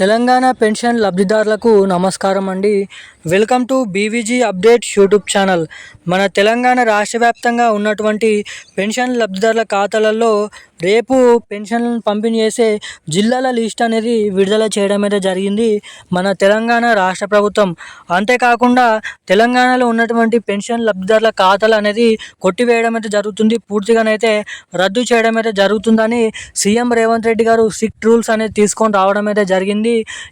Telangana pension లబ్ధిదారులకు నమస్కారం అండి. Welcome to B V G update YouTube channel. మన తెలంగాణ రాష్ట్ర వ్యాప్తంగా ఉన్నటువంటి పెన్షన్ లబ్ధిదారుల ఖాతాలలో రేపు పెన్షన్లను పంపిణీ చేసే జిల్లాల లిస్ట్ అనేది విడుదల చేయడం అయితే జరిగింది మన తెలంగాణ రాష్ట్ర ప్రభుత్వం. అంతేకాకుండా తెలంగాణలో ఉన్నటువంటి పెన్షన్ లబ్ధిదారుల ఖాతాలు అనేది కొట్టివేయడం అయితే జరుగుతుంది. పూర్తిగానైతే రద్దు చేయడం అయితే జరుగుతుందని సీఎం రేవంత్ రెడ్డి గారు సిక్ రూల్స్ అనేది తీసుకొని రావడం అయితే జరిగింది.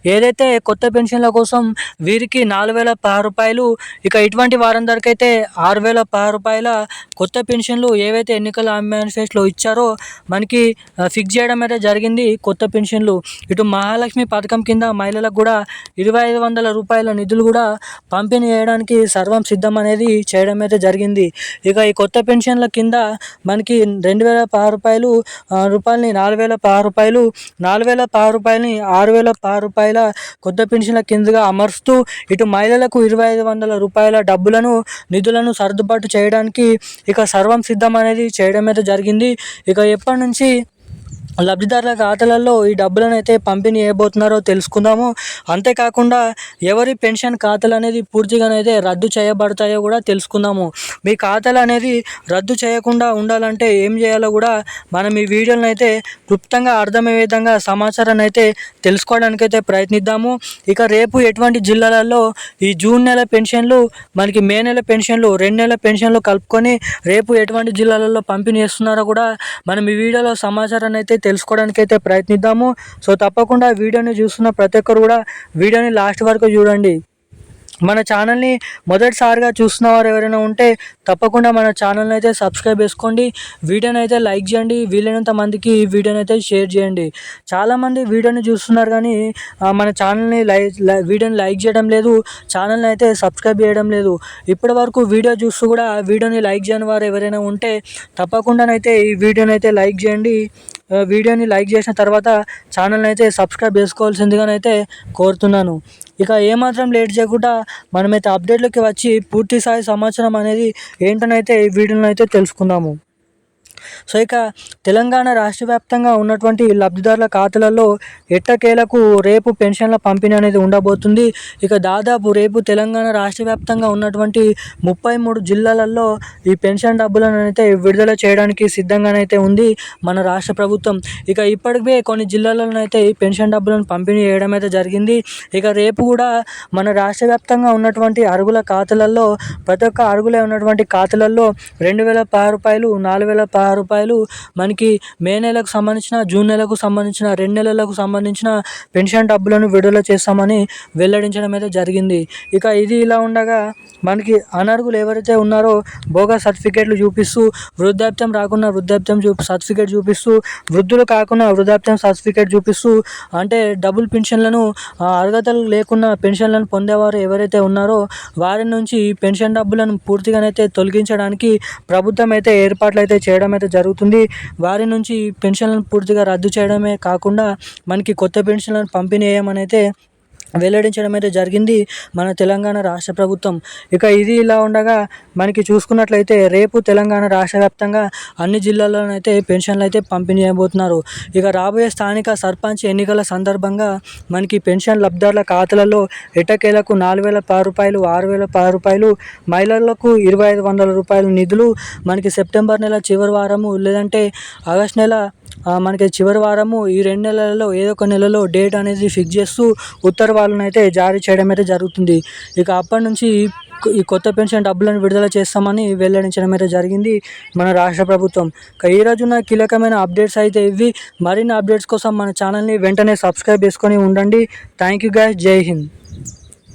ఏదైతే కొత్త పెన్షన్ల కోసం వీరికి నాలుగు వేల పదహారు రూపాయలు ఇక ఇటువంటి వారందరికీ అయితే ఆరు వేల పది రూపాయల కొత్త పెన్షన్లు ఏవైతే ఎన్నికల మేనిఫెస్టోలో ఇచ్చారో మనకి ఫిక్స్ చేయడం అయితే జరిగింది కొత్త పెన్షన్లు. ఇటు మహాలక్ష్మి పథకం కింద మహిళలకు కూడా ఇరవై ఐదు వందల రూపాయల నిధులు కూడా పంపిణీ చేయడానికి సర్వం సిద్ధం అనేది చేయడం అయితే జరిగింది. ఇక ఈ కొత్త పెన్షన్ల కింద మనకి రెండు వేల పదహారు రూపాయలు రూపాయలని నాలుగు వేల పది రూపాయలు నాలుగు వేల పది రూపాయలని ఆరు వేల ఆరు రూపాయల కొత్త పెన్షన్ల కిందగా అమరుస్తూ ఇటు మహిళలకు ఇరవై ఐదు వందల రూపాయల డబ్బులను నిధులను సర్దుబాటు చేయడానికి ఇక సర్వం సిద్ధం అనేది చేయడం అయితే జరిగింది. ఇక ఎప్పటి నుంచి లబ్ధిదారుల ఖాతాలలో ఈ డబ్బులను అయితే పంపిణీ చేయబోతున్నారో తెలుసుకుందాము. అంతేకాకుండా ఎవరి పెన్షన్ ఖాతాలు అనేది పూర్తిగానైతే రద్దు చేయబడతాయో కూడా తెలుసుకుందాము. మీ ఖాతాలు అనేది రద్దు చేయకుండా ఉండాలంటే ఏం చేయాలో కూడా మనం ఈ వీడియోలను అయితే క్లుప్తంగా అర్థమయ్యే విధంగా సమాచారాన్ని అయితే తెలుసుకోవడానికి అయితే ప్రయత్నిద్దాము. ఇక రేపు ఎటువంటి జిల్లాలలో ఈ జూన్ నెల పెన్షన్లు మనకి మే నెల పెన్షన్లు రెండు నెలల పెన్షన్లు కలుపుకొని రేపు ఎటువంటి జిల్లాలలో పంపిణీ చేస్తున్నారో కూడా మనం ఈ వీడియోలో సమాచారాన్ని అయితే తెలుసుకోవడానికి అయితే ప్రయత్నిద్దాము. సో తప్పకుండా వీడియోని చూస్తున్న ప్రతి ఒక్కరు కూడా వీడియోని లాస్ట్ వరకు చూడండి. మన ఛానల్ని మొదటిసారిగా చూస్తున్న వారు ఎవరైనా ఉంటే తప్పకుండా మన ఛానల్ని అయితే సబ్స్క్రైబ్ చేసుకోండి. వీడియోని అయితే లైక్ చేయండి. వీలైనంత మందికి ఈ వీడియోని అయితే షేర్ చేయండి. చాలామంది వీడియోని చూస్తున్నారు కానీ మన ఛానల్ని లైక్ వీడియోని లైక్ చేయడం లేదు. ఛానల్ని అయితే సబ్స్క్రైబ్ చేయడం లేదు. ఇప్పటి వరకు వీడియో చూస్తూ కూడా వీడియోని లైక్ చేయని వారు ఎవరైనా ఉంటే తప్పకుండానైతే ఈ వీడియోని అయితే లైక్ చేయండి. వీడియోని లైక్ చేసిన తర్వాత ఛానల్ని అయితే సబ్స్క్రైబ్ చేసుకోవాల్సిందిగానైతే కోరుతున్నాను. ఇక ఏమాత్రం లేట్ చేయకుండా మనమైతే అప్డేట్లోకి వచ్చి పూర్తి స్థాయి సమాచారం అనేది ఏంటనైతే ఈ వీడియోని అయితే తెలుసుకుందాము. సో ఇక తెలంగాణ రాష్ట్ర వ్యాప్తంగా ఉన్నటువంటి లబ్ధిదారుల ఖాతాలలో ఎట్టకేలకు రేపు పెన్షన్ల పంపిణీ అనేది ఉండబోతుంది. ఇక దాదాపు రేపు తెలంగాణ రాష్ట్ర వ్యాప్తంగా ఉన్నటువంటి ముప్పై మూడు జిల్లాలలో ఈ పెన్షన్ డబ్బులను అయితే విడుదల చేయడానికి సిద్ధంగానైతే ఉంది మన రాష్ట్ర ప్రభుత్వం. ఇక ఇప్పటికే కొన్ని జిల్లాలలో అయితే ఈ పెన్షన్ డబ్బులను పంపిణీ చేయడం అయితే జరిగింది. ఇక రేపు కూడా మన రాష్ట్ర వ్యాప్తంగా ఉన్నటువంటి అరుగుల ఖాతాలలో ప్రతి ఒక్క అరుగులే ఉన్నటువంటి ఖాతాలలో రెండు వేల పది రూపాయలు నాలుగు వేల పది రూపాయలు మనకి మే నెలకు సంబంధించిన జూన్ నెలకు సంబంధించిన రెండు నెలలకు సంబంధించిన పెన్షన్ డబ్బులను విడుదల చేస్తామని వెల్లడించడం అయితే జరిగింది. ఇక ఇది ఇలా ఉండగా మనకి అనర్హులు ఎవరైతే ఉన్నారో బోగా సర్టిఫికేట్లు చూపిస్తూ వృద్ధాప్యం రాకుండా వృద్ధాప్యం చూ సర్టిఫికేట్ చూపిస్తూ వృద్ధులు కాకుండా వృద్ధాప్యం సర్టిఫికేట్ చూపిస్తూ అంటే డబుల్ పెన్షన్లను అర్హతలు లేకుండా పెన్షన్లను పొందేవారు ఎవరైతే ఉన్నారో వారి నుంచి పెన్షన్ డబ్బులను పూర్తిగానైతే తొలగించడానికి ప్రభుత్వం అయితే ఏర్పాట్లు అయితే చేయడం అయితే జరుగుతుంది. వారి నుంచి పెన్షన్లను పూర్తిగా రద్దు చేయడమే కాకుండా మనకి కొత్త పెన్షన్లను పంపిణీ చేయమని అయితే వెల్లడించడం అయితే జరిగింది. మన తెలంగాణ రాష్ట్ర ప్రభుత్వం. ఇక ఇది ఇలా ఉండగా మనకి చూసుకున్నట్లయితే రేపు తెలంగాణ రాష్ట్ర వ్యాప్తంగా అన్ని జిల్లాల్లోనైతే పెన్షన్లు అయితే పంపిణీ చేయబోతున్నారు. ఇక రాబోయే స్థానిక సర్పంచ్ ఎన్నికల సందర్భంగా మనకి పెన్షన్ లబ్ధిదారుల ఖాతాలలో ఎటకేలకు నాలుగు వేల పది రూపాయలు ఆరు వేల పది రూపాయలు మహిళలకు ఇరవై ఐదు వందల రూపాయల నిధులు మనకి సెప్టెంబర్ నెల చివరి వారము లేదంటే ఆగస్ట్ నెల మనకి చివరి వారము ఈ రెండు నెలలలో ఏదో ఒక నెలలో డేట్ అనేది ఫిక్స్ చేస్తూ ఉత్తర్వులను అయితే జారీ చేయడం అయితే జరుగుతుంది. ఇక అప్పటి నుంచి ఈ కొత్త పెన్షన్ డబ్బులను విడుదల చేస్తామని వెల్లడించడం అయితే జరిగింది మన రాష్ట్ర ప్రభుత్వం. ఈ రోజున కీలకమైన అప్డేట్స్ అయితే ఇవి. మరిన్ని అప్డేట్స్ కోసం మన ఛానల్ని వెంటనే సబ్స్క్రైబ్ చేసుకొని ఉండండి. థ్యాంక్ యూ గాయ్ జై హింద్.